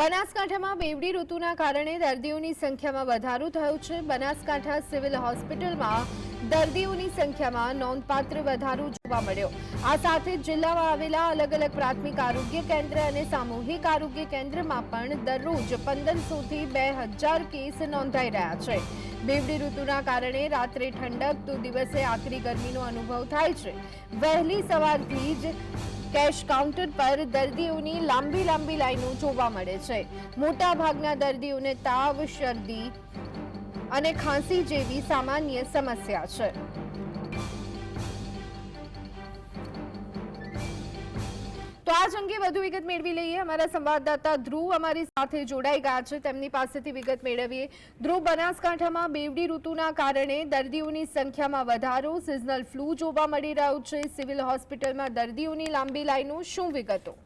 બનાસકાંઠામાં બેવડી ઋતુના કારણે દર્દીઓની સંખ્યામાં વધારો થયો છે. બનાસકાંઠા સિવિલ હોસ્પિટલમાં દર્દીઓની સંખ્યામાં નોંધપાત્ર વધારો જોવા મળ્યો. આ સાથે જિલ્લામાં આવેલા અલગ અલગ પ્રાથમિક આરોગ્ય કેન્દ્ર અને સામૂહિક આરોગ્ય કેન્દ્રમાં પણ દરરોજ પંદરસોથી બે હજાર કેસ નોંધાઈ રહ્યા છે. બેવડી ઋતુના કારણે રાત્રે ઠંડક તો દિવસે આકરી ગરમીનો અનુભવ થાય છે. વહેલી સવારથી જ કેશ કાઉન્ટર પર દર્દીઓની લાંબી લાંબી લાઈનો જોવા મળે છે. મોટા ભાગના દર્દીઓને તાવ, શરદી અને ખાંસી જેવી સામાન્ય સમસ્યા છે. તો આજ અંગે વધુ વિગત મેળવી લઈએ. અમારા સંવાદદાતા ધ્રુવ અમારી સાથે જોડાઈ ગયા છે. તેમની પાસેથી વિગત મેળવીએ. ધ્રુવ, બનાસકાંઠામાં બેવડી ઋતુના કારણે દર્દીઓની સંખ્યામાં વધારો, સિઝનલ ફ્લૂ જોવા મળી રહ્યો છે. સિવિલ હોસ્પિટલમાં દર્દીઓની લાંબી લાઈનો, શું વિગતો?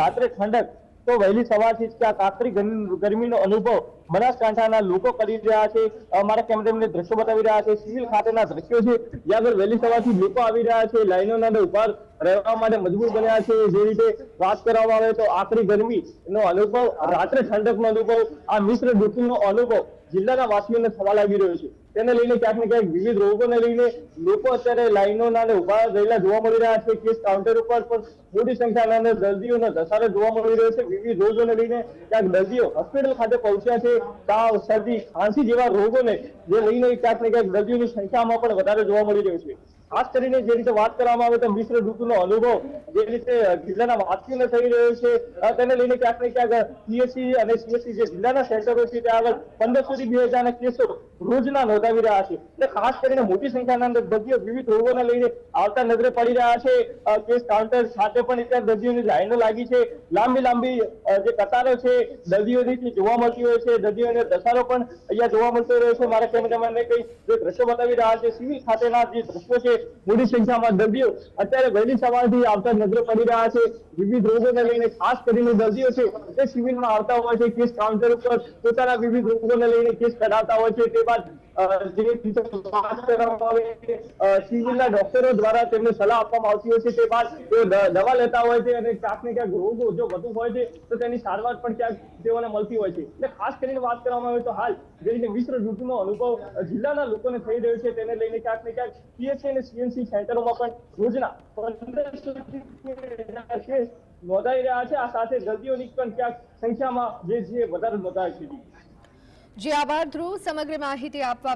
રાત્રે ઠંડક તો વહેલી સવારથી જ ત્યાં કાકરી ગરમી- ગરમીનો અનુભવ બનાસકાંઠાના લોકો કરી રહ્યા છે. અમારા કેમેરામેનને દ્રશ્યો બતાવી રહ્યા છે. સિવિલ ખાતેના દ્રશ્યો છે. જ્યાં આગળ વહેલી સવારથી લોકો આવી રહ્યા છે. લાઈનોના ઊભા રહેવા માટે મજબૂર બન્યા છે. જે રીતે વાત કરવામાં આવે તો આકરી ગરમીનો અનુભવ, રાત્રે ઠંડકનો અનુભવ, આ મિશ્ર ઋતુનો અનુભવ જિલ્લાના વાસીઓને થવા લાગી રહ્યો છે. તેને લઈને ક્યાંક ને ક્યાંક વિવિધ રોગોને લઈને લોકો અત્યારે લાઈનોના અને ઊભા રહેલા જોવા મળી રહ્યા છે. કેસ કાઉન્ટર ઉપર પણ મોટી સંખ્યાના દર્દીઓનો ધસારો જોવા મળી રહ્યો છે. વિવિધ રોગોને લઈને ક્યાંક દર્દીઓ હોસ્પિટલ ખાતે પહોંચ્યા છે. તાવ, શરદી, ખાંસી જેવા રોગોને જે લઈને ક્યાંક ને ક્યાંક દર્દીઓની સંખ્યામાં પણ વધારે જોવા મળી રહ્યો છે. ખાસ કરીને જે રીતે વાત કરવામાં આવે તો મિશ્ર ઋતુનો અનુભવ, જે રીતે જિલ્લાના વાસીઓને થઈ રહ્યો છે તેને લઈને ક્યાંક ને ક્યાંક સીએસસી અને સીએસસી જે જિલ્લાના સેન્ટરો છે, ત્યાં આગળ પંદરસો થી બે હજારના કેસો રોજના નોંધાવી રહ્યા છે. એટલે ખાસ કરીને મોટી સંખ્યાના દર્દીઓ વિવિધ રોગોને લઈને આવતા નજરે પડી રહ્યા છે. કેસ કાઉન્ટર સાથે પણ અત્યારે દર્દીઓની લાઈનો લાગી છે. લાંબી લાંબી જે કતારો છે, દર્દીઓની જોવા મળતી હોય છે, દર્દીઓને દશારો પણ અહીંયા જોવા મળતો રહ્યો છે. મારા કેમેરામેનને કઈ જે દ્રશ્યો બતાવી રહ્યા છે, સિવિલ ખાતેના જે દ્રશ્યો છે, મોટી સંખ્યામાં દર્દીઓ અત્યારે વહેલી સવારથી આવતા નજરે પડી રહ્યા છે. વિવિધ રોગોને લઈને ખાસ કરીને દર્દીઓ છે તે સિવિલમાં આવતા હોય છે, કેસ કાઉન્ટર ઉપર પોતાના વિવિધ રોગોને લઈને કેસ કઢાવતા હોય છે. તે અ, જે રીતે કરવામાં આવે સિવિલના ડોક્ટરો દ્વારા તેમને સલાહ આપવામાં આવતી હોય છે. તે બાદ તેઓ દવા લેતા હોય છે અને ક્યાંક ક્યાંક રોગો જો વધુ હોય છે તો તેની સારવાર પણ ક્યાંક તેઓને મળતી હોય છે. એટલે ખાસ કરીને વાત કરવામાં આવે તો હાલ જે રીતે મિશ્ર ઋતુનો અનુભવ જિલ્લાના લોકોને થઈ રહ્યો છે તેને લઈને ક્યાંક ને ક્યાંક પીએચસી અને સીએનસી સેન્ટરોમાં પણ યોજના નોંધાઈ રહ્યા છે. આ સાથે દર્દીઓની પણ ક્યાંક સંખ્યામાં જે છે વધારે નોંધાય છે. જે આભાર ધ્રુવ સમગ્ર માહિતી આપવા